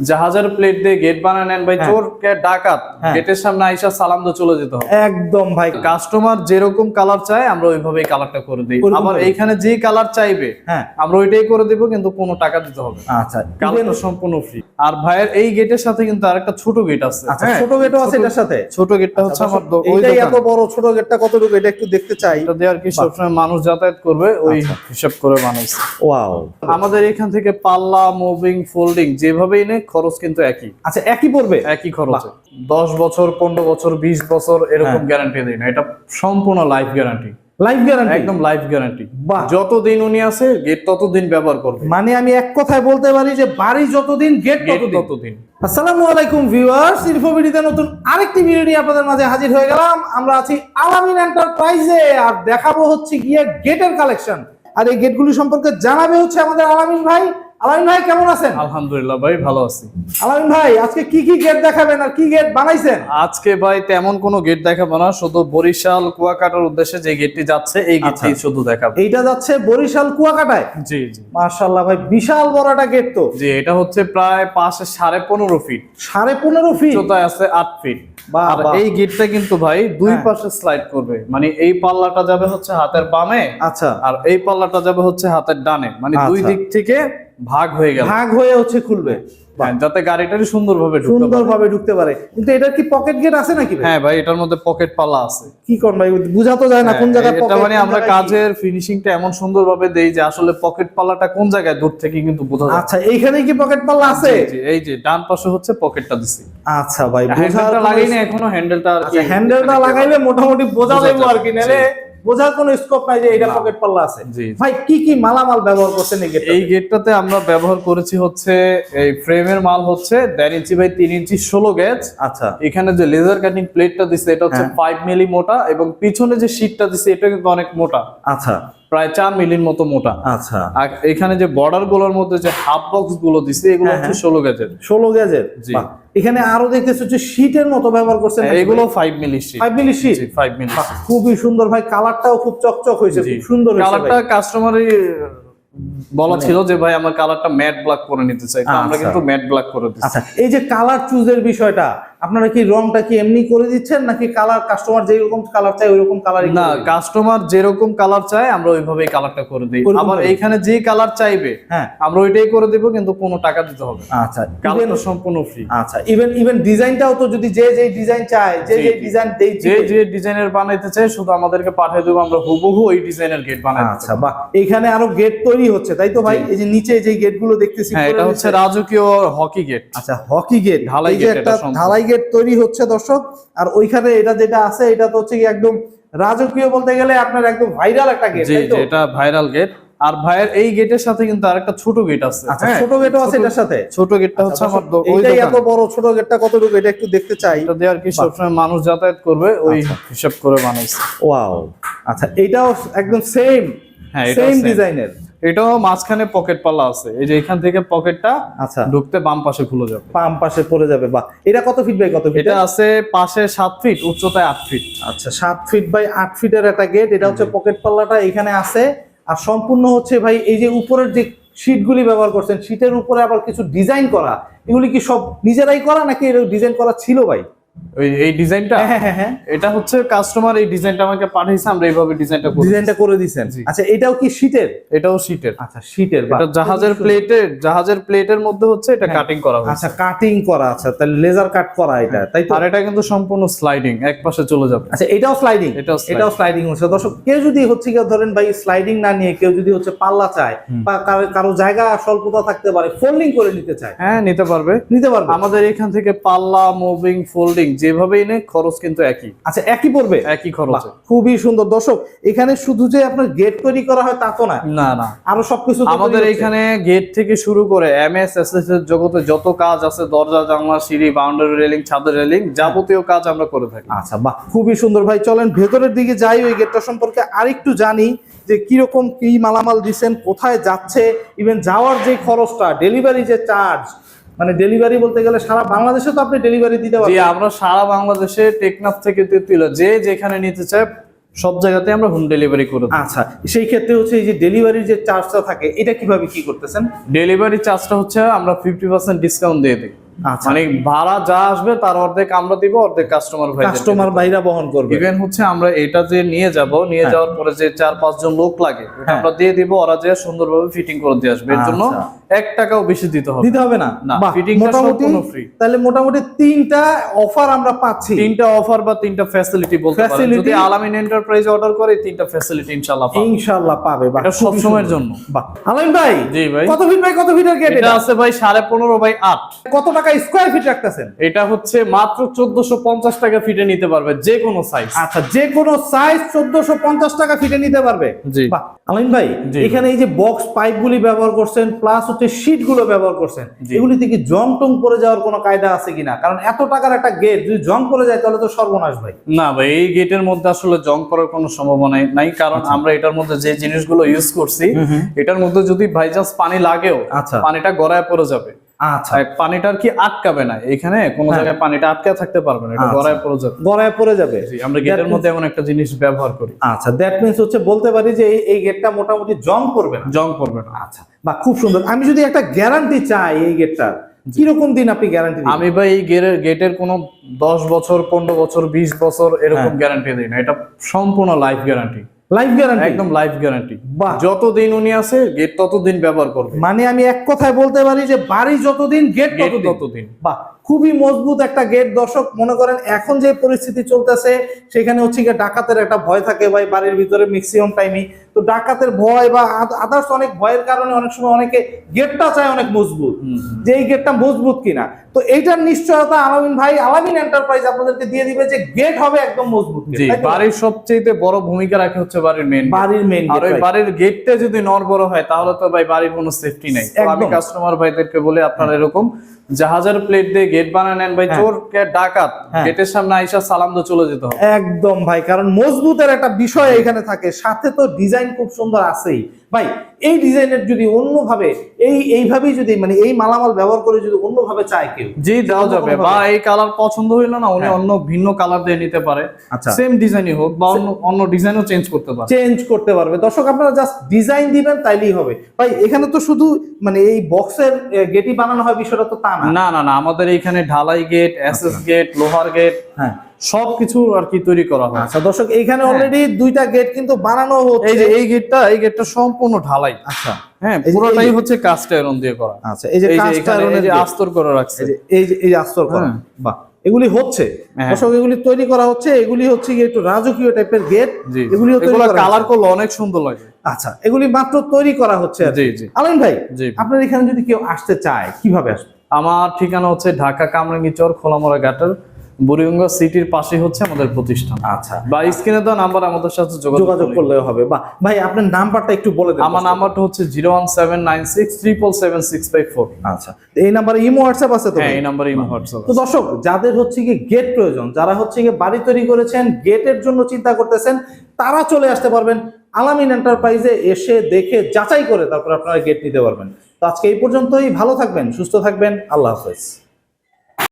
জাহাজের প্লেট দিয়ে গেট বানায় নেন ভাই হ্যাঁ। চোর ডাকাত। হ্যাঁ। গেটের সামনে আইসা সালাম দিয়ে চলে যেতে হবে। একদম ভাই। কাস্টমার যেরকম কালার চায় আমরা ওইভাবেই কালারটা করে দিই। আবার। এইখানে যে কালার চাইবে হ্যাঁ। আমরা ওইটাই করে দিব কিন্তু কোনো টাকা দিতে হবে। আচ্ছা কালারটা সম্পূর্ণ ফ্রি আর ভাইয়ের এই গেটের সাথে কিন্তু আরেকটা ছোট গেট আছে। আচ্ছা হ্যাঁ? ছোট গেটও আছে এটার সাথে? ছোট গেটটা হচ্ছে আমার দো- ওই এইটাই এত বড় ছোট গেটটা কতটুকু? এটা একটু দেখতে চাই। এটা দিয়ে আর কি সবসময় মানুষ যাতায়াত করবে ওই আচ্ছা। হিসাব করে বানাইছে। ওয়াও। আমাদের এখান থেকে পাল্লা মুভিং ফোল্ডিং যেভাবেই নে খরচ কিন্তু একই। আচ্ছা একই পড়বে? একই খরচ। দশ বছর পনেরো বছর বিশ বছর এরকম। গ্যারান্টি দিই না। এটা সম্পূর্ণ লাইফ গ্যারান্টি লাইফ গ্যারান্টি একদম লাইফ গ্যারান্টি যতদিন উনি আছে গেট ততদিন ব্যবহার করবে। মানে আমি এক কথায় বলতে পারি যে বাড়ি যতদিন গেট ততদিন। ততদিন। আসসালামু আলাইকুম ভিউয়ার্স ইনফোভিডিতে নতুন আরেকটি ভিডিও নিয়ে আপনাদের মাঝে হাজির হয়ে গেলাম। আমরা আছি আলামিন এন্টারপ্রাইজে আর দেখাবো হচ্ছে গিয়ে গেটের কালেকশন আর এই গেটগুলি সম্পর্কে জানাবে হচ্ছে আমাদের আলামিন ভাই। আলামিন ভাই কেমন আছেন? আলহামদুলিল্লাহ ভাই ভালো আছি। আলামিন ভাই আজকে কি কি গেট দেখাবেন আর কি গেট বানাইছেন? আজকে ভাই তেমন কোনো গেট দেখাবো না শুধু বরিশাল কুয়াকাটার উদ্দেশ্যে যে গেটটি যাচ্ছে এই গেটটি আচ্ছা। শুধু দেখাবো। এইটা যাচ্ছে বরিশাল কুয়াকাটায়? জি জি। ভাই বিশাল বড় একটা গেট তো। জি এটা হচ্ছে প্রায় পাশে সাড়ে পনেরো ফিট সাড়ে পনেরো ফিট উচ্চতায় আছে আট ফিট আর এই গেটটা কিন্তু ভাই দুই হ্যাঁ। পাশে স্লাইড করবে। মানে এই পাল্লাটা যাবে হচ্ছে হাতের বামে আচ্ছা। আর এই পাল্লাটা যাবে হচ্ছে হাতের ডানে। মানে দুই আচ্ছা। দিক থেকে ভাগ হয়ে গেল। ভাগ হয়ে হচ্ছে খুলবে। হ্যাঁ, যাতে গাড়িটা সুন্দরভাবে ঢুকতে পারে। সুন্দরভাবে ঢুকতে পারে। কিন্তু এটার কি পকেট গেট আছে নাকি হ্যাঁ ভাই এটার মধ্যে পকেট পাল্লা আছে। কি কোন ভাই? বুঝা তো যায় না কোন হ্যাঁ, জায়গায় এটা মানে আমরা কাজের ফিনিশিংটা এমন সুন্দরভাবে দেই যে আসলে পকেট পাল্লাটা কোন জায়গায় দূর থেকে কিন্তু বোঝা যায়। আচ্ছা এইখানে কি পকেট পাল্লা আছে? এই যে ডান পাশে হচ্ছে পকেটটা দিছি। আচ্ছা ভাই হ্যান্ডেলটা লাগাই না এখনও হ্যান্ডেলটা আর কি আচ্ছা হ্যান্ডেলটা লাগাইলে মোটামুটি বোঝা যাবে আর কি নালে বোঝার কোনো স্কোপ নাই যে এটা পকেট পাল্লা আছে। ভাই কি কি মালামাল ব্যবহার করছেন এই গেটে এই গেটটাতে আমরা ব্যবহার করেছি হচ্ছে এই ফ্রেমের মাল হচ্ছে দেড় ইঞ্চি বাই তিন ইঞ্চি ষোলো গেজ আচ্ছা। এখানে যে লেজার কাটিং প্লেটটা দিছে এটা হচ্ছে হ্যাঁ। ফাইভ মিলি মোটা এবং পিছনে যে শীটটা দিছে এটা কিন্তু অনেক মোটা। আচ্ছা। প্রায় চার মিলির মতো মোটা। আচ্ছা। আর এখানে যে বর্ডারগুলোর মধ্যে যে হাফ বক্সগুলো দিছে এগুলো হ্যাঁ, হচ্ছে ষোলো গেজের ষোলো গেজের জি। এখানে আরও দেখতেছি হচ্ছে শীটের মতো ব্যবহার করছেন এগুলো five milli sheet five milli sheet five milli খুবই সুন্দর। ভাই কালারটাও খুব চকচক হয়েছে সুন্দর কালারটা। কাস্টমারই বলা ছিল যে ভাই আমার কালারটা ম্যাট ব্ল্যাক করে নিতে চাই। আমরা আচ্ছা। কিন্তু ম্যাট ব্ল্যাক করে দিচ্ছি। আচ্ছা এই যে কালার চুজের বিষয়টা আপনারা কি রংটা কি এমনি করে দিচ্ছেন নাকি কালার কাস্টমার যেই রকম কালার চাই ওই রকম কালার না কাস্টমার যেরকম কালার চায় আমরা ওইভাবেই কালারটা করে দিই। আবার করে? এইখানে যে কালার চাইবে হ্যাঁ। আমরা ওইটাই করে দিব কিন্তু কোনো টাকা দিতে হবে আচ্ছা কালারটা সম্পূর্ণ ফ্রি আচ্ছা ইভেন ইভেন ডিজাইনটাও তো যদি যে যে ডিজাইন চায় যে যে ডিজাইন দেই যে যে ডিজাইনের বানাইতে চাই শুধু আমাদেরকে পাঠিয়ে দেবো আমরা হুবহু ওই ডিজাইনের গেট বানাই আচ্ছা বাহ এখানে আরও গেট তৈরি হচ্ছে তাই তো ভাই? এই যে নিচে যে গেটগুলো দেখতেছি হ্যাঁ এটা হচ্ছে রাজকীয় হকি গেট আচ্ছা হকি গেট ঢালাই গেট একটা এটা ঢালাই গেট তৈরি হচ্ছে দর্শক। আর ওইখানে এটা যেটা আছে এটা তো হচ্ছে কি একদম রাজকীয় বলতে গেলে আপনার একদম ভাইরাল একটা গেট এটা ভাইরাল গেট আর ভাইয়ের এই গেটের সাথে কিন্তু আরেকটা ছোট গেট আছে। আচ্ছা হ্যাঁ, ছোট গেটও আছে এটার সাথে? ছোট গেটটা হচ্ছে আচ্ছা, আমার দো- এইটাই এত বড় ছোট গেটটা কতটুকু এটা একটু দেখতে চাই। এটা দিয়ে আর কি সবসময় মানুষ যাতায়াত করবে ওই আচ্ছা। হিসাব করে বানাইছে। ওয়াও আচ্ছা এটাও একদম সেম হ্যাঁ এটা সেম ডিজাইনের এটাও মাঝখানে পকেট পাল্লা আছে। এই যে এখান থেকে পকেটটা আচ্ছা। ঢুকতে বাম পাশে খুলে যাবে। বাম পাশে পড়ে যাবে। বা এটা কত ফিট বাই কত ফিট এটা আছে পাশে সাত ফিট উচ্চতায় আট ফিট আচ্ছা সাত ফিট বাই আট ফিটের একটা গেট এটা হচ্ছে পকেট পাল্লাটা এখানে আছে। আর সম্পূর্ণ হচ্ছে ভাই এই যে উপরের যে শীটগুলি ব্যবহার করছেন শীটের উপরে আবার কিছু ডিজাইন করা এগুলি কি সব নিজেরাই করা নাকি এর ডিজাইন করা ছিল ভাই? ওই এই ডিজাইনটা? হ্যাঁ হ্যাঁ হ্যাঁ। এটা হচ্ছে কাস্টমার এই ডিজাইনটা আমাকে আমরা এইভাবে ডিজাইনটা করি ডিজাইনটা করে আচ্ছা এটাও কি শীটের? এটাও শীটের। আচ্ছা শীটের এটা জাহাজের প্লেটের জাহাজের প্লেটের মধ্যে হচ্ছে এটা। কাটিং করা হয়েছে। আচ্ছা কাটিং করা আচ্ছা তাহলে লেজার কাট করা এটা তাই তো? আর এটা কিন্তু সম্পূর্ণ স্লাইডিং এক পাশে চলে যাবে। আচ্ছা এটাও স্লাইডিং এটাও এটাও স্লাইডিং হচ্ছে। দর্শক কেউ যদি হচ্ছে কেউ ধরেন ভাই স্লাইডিং না নিয়ে কেউ যদি হচ্ছে পাল্লা চায় বা কারো- কারও জায়গা স্বল্পতা থাকতে পারে ফোল্ডিং করে নিতে চায়। হ্যাঁ নিতে পারবে। নিতে পারবে। আমাদের এখান থেকে পাল্লা মুভিং ফোল্ডিং যেভাবেই নে খরচ কিন্তু একই। আচ্ছা একই পড়বে? একই খরচ। খুবই সুন্দর। দর্শক এখানে শুধু যে আপনার গেট তৈরি করা হয় তা তো না। না না। আরও সবকিছু আমাদের এখানে গেট থেকে শুরু করে এম এস এস এস এর জগতে যত কাজ আছে দরজা জানলা সিঁড়ি বাউন্ডারি রেলিং ছাদের রেলিং যাবতীয় কাজ আমরা করে থাকি। আচ্ছা বাহ খুবই সুন্দর। ভাই চলেন ভেতরের দিকে যাই। ওই গেটটা সম্পর্কে আরেকটু জানি যে কীরকম কি মালামাল দিচ্ছেন কোথায় যাচ্ছে ইভেন যাওয়ার যে খরচটা ডেলিভারি যে চার্জ মানে ডেলিভারি বলতে গেলে সারা বাংলাদেশে তো আপনি ডেলিভারি দিতে জি পারবেন আমরা সারা বাংলাদেশে টেকনাফ থেকে তেতুলা যে যেখানে নিতে চায় সব জায়গাতে আমরা হোম ডেলিভারি করে দিই আচ্ছা সেই ক্ষেত্রে হচ্ছে এই যে ডেলিভারির যে চার্জটা থাকে এটা কীভাবে কি করতেছেন? ডেলিভারি চার্জটা হচ্ছে আমরা ফিফটি পার্সেন্ট ডিসকাউন্ট দিয়ে দিই। মানে ভাড়া যা আসবে তার অর্ধেক আমরা দিব অর্ধেক কাস্টমার ভাই কাস্টমার ভাইরা বহন করবে। ইভেন হচ্ছে আমরা এটা যে নিয়ে যাব নিয়ে হ্যাঁ। যাওয়ার পরে যে চার পাঁচজন লোক লাগে হ্যাঁ। আমরা দিয়ে দিব ওরা যে সুন্দরভাবে ফিটিং করে দিয়ে আসবে। এর জন্য আচ্ছা। এক টাকাও বেশি দিতে হবে দিতে হবে না? না, বাহ, fitting টা মোটামুটি তাহলে মোটামুটি তিনটা অফার আমরা পাচ্ছি। তিনটা অফার বা তিনটা ফ্যাসিলিটি বলতে পারেন। যদি আলামিন এন্টারপ্রাইজ অর্ডার করে তিনটা ফ্যাসিলিটি ইনশাআল্লাহ পাবেন ইনশাআল্লাহ পাবে সব সময়ের জন্য। আলামিন ভাই জি ভাই। কত ফিট বাই কত ফিটের গেট এটা আছে ভাই সাড়ে পনেরো বাই আট। কত টাকা স্কোয়ার ফিট রাখতেছেন। এটা হচ্ছে মাত্র চোদ্দশো পঞ্চাশ টাকা ফিটে নিতে পারবে যে কোনো সাইজ আচ্ছা যে কোনো সাইজ চোদ্দশো পঞ্চাশ টাকা ফিটে নিতে পারবে। জি। আলামিন ভাই এখানে এই যে বক্স পাইপ গুলি ব্যবহার করছেন প্লাস হচ্ছে শীটগুলো ব্যবহার করছেন জি। এগুলিতে কি জং টং পরে যাওয়ার কোনো কায়দা আছে কিনা? কারণ এত টাকার একটা গেট যদি জং পরে যায় তাহলে তো সর্বনাশ ভাই। না ভাই এই গেটের মধ্যে আসলে জং করার কোনো সম্ভাবনা নাই কারণ আমরা এটার মধ্যে যে জিনিসগুলো ইউজ করছি এটার মধ্যে যদি বাইচান্স পানি লাগেও আচ্ছা। পানিটা গড়ায় পড়ে যাবে। আচ্ছা। আর পানিটার কি আটকাবে না? এখানে কোনো হ্যাঁ। জায়গায় পানিটা আটকে থাকতে পারবে না এটা আচ্ছা। গড়ায় পড়ে যাবে। গড়ায় পড়ে যাবে। আমরা গেটের মধ্যে এমন একটা জিনিস ব্যবহার করি। আচ্ছা দ্যাট মিনস হচ্ছে বলতে পারি যে এই- গেটটা মোটামুটি জং পড়বে না। জং পড়বে না। আচ্ছা বা খুব সুন্দর। আমি যদি একটা গ্যারান্টি চাই এই গেটটার কীরকম দিন আপনি গ্যারান্টি আমি ভাই এই গেটের গেটের কোনো দশ বছর পনেরো বছর বিশ বছর এরকম। গ্যারান্টি দিই না। এটা সম্পূর্ণ লাইফ গ্যারান্টি লাইফ গ্যারান্টি একদম লাইফ গ্যারান্টি। যতদিন উনি আছে গেট ততদিন ব্যবহার করবে। মানে আমি এক কথায় বলতে পারি যে বাড়ি যতদিন গেট ততদিন। বাহ খুবই মজবুত একটা গেট দর্শক মনে করেন এখন যে পরিস্থিতি চলতেছে সেখানে হচ্ছে গিয়ে ডাকাতের একটা ভয় থাকে ভাই বাড়ির ভিতরে ম্যাক্সিমাম টাইমই তো ডাকাতের ভয় বা আদার্স অনেক ভয়ের কারণে অনেক সময় অনেকে গেটটা চায় অনেক মজবুত। যে এই গেটটা মজবুত কিনা। তো এইটার নিশ্চয়তা আলামিন ভাই আলামিন এন্টারপ্রাইজ আপনাদেরকে দিয়ে দিবে যে গেট হবে একদম মজবুত। তো? বাড়ির সবচেয়ে বড় ভূমিকা রাখে হচ্ছে বাড়ির মেন বাড়ির মেন আর ওই বাড়ির গেটটা যদি নড়বড় হয় তাহলে তো ভাই বাড়ির কোনো সেফটি নেই। আমি কাস্টমার ভাইদেরকে বলে আপনারা এরকম জাহাজের প্লেট দিয়ে গেট বানায় নেন ভাই হ্যাঁ। চোর কে ডাকাত হ্যাঁ। গেটের সামনে আইসা সালাম দিয়ে চলে যেতে হবে। একদম ভাই কারণ মজবুতের একটা বিষয় এখানে থাকে। সাথে তো ডিজাইন খুব সুন্দর আছেই। ভাই এই ডিজাইনের যদি অন্যভাবে এই এইভাবেই যদি মানে এই মালামাল ব্যবহার করে যদি অন্যভাবে চায় কেউ জি দেওয়া যাবে। বা এই কালার পছন্দ হইল না উনি হ্যাঁ। অন্য ভিন্ন কালার দিয়ে নিতে পারে। আচ্ছা। সেম ডিজাইনই হোক বা অন্য অন্য ডিজাইনও চেঞ্জ করতে পারে। চেঞ্জ করতে পারবে। দর্শক আপনারা জাস্ট ডিজাইন দিবেন তাইলেই হবে। ভাই এখানে তো শুধু মানে এই বক্সের গেটই বানানো হয় বিষয়টা তো তা না। না না আমাদের এখানে ঢালাই গেট এসএস গেট লোহার গেট হ্যাঁ। সবকিছু আর কি তৈরি করা হয়। আচ্ছা দর্শক এইখানে হ্যাঁ। অলরেডি দুইটা গেট কিন্তু বানানো হচ্ছে এই যে এই গেটটা এই গেটটা সম্পূর্ণ ঢালাই। আচ্ছা। হ্যাঁ পুরোটাই হচ্ছে কাস্ট আয়রন দিয়ে করা। আচ্ছা এই যে এই যে আস্তর করে রাখছে। এই যে এই আস্তর করা। হ্যাঁ। বাহ এগুলি হচ্ছে। হ্যাঁ। দর্শক এগুলি তৈরি করা হচ্ছে। এগুলি হচ্ছে একটু রাজকীয় টাইপের গেট। তৈরি কালার করলে অনেক সুন্দর লাগে। আচ্ছা এগুলি মাত্র তৈরি করা হচ্ছে। আলাইন ভাই আপনার এখানে যদি কেউ আসতে চায় কীভাবে আসবে? আমার ঠিকানা হচ্ছে ঢাকা কামরাঙ্গি চর খোলামোড়া ঘাটের বুড়িগঙ্গা সিটির পাশে হচ্ছে আমাদের প্রতিষ্ঠান। আচ্ছা। বা স্ক্রিনে দেওয়া নাম্বার আমাদের সাথে যোগাযোগ করলে করলে হবে। বা ভাই আপনার নাম্বারটা একটু বলে দেন। আমার নাম্বারটা হচ্ছে zero one seven nine six triple seven six five four. আচ্ছা। এই নাম্বারে ইমো হোয়াটসঅ্যাপ আছে তো হ্যাঁ এই নাম্বারে ইমো হোয়াটসঅ্যাপ তো দর্শক যাদের হচ্ছে কি গেট প্রয়োজন যারা হচ্ছে কি বাড়ি তৈরি করেছেন গেটের জন্য চিন্তা করতেছেন তারা চলে আসতে পারবেন আলামিন এন্টারপ্রাইজে এসে দেখে যাচাই করে তারপর আপনারা গেট নিতে পারবেন। তো আজকে এই পর্যন্তই। ভালো থাকবেন সুস্থ থাকবেন। আল্লাহ হাফেজ।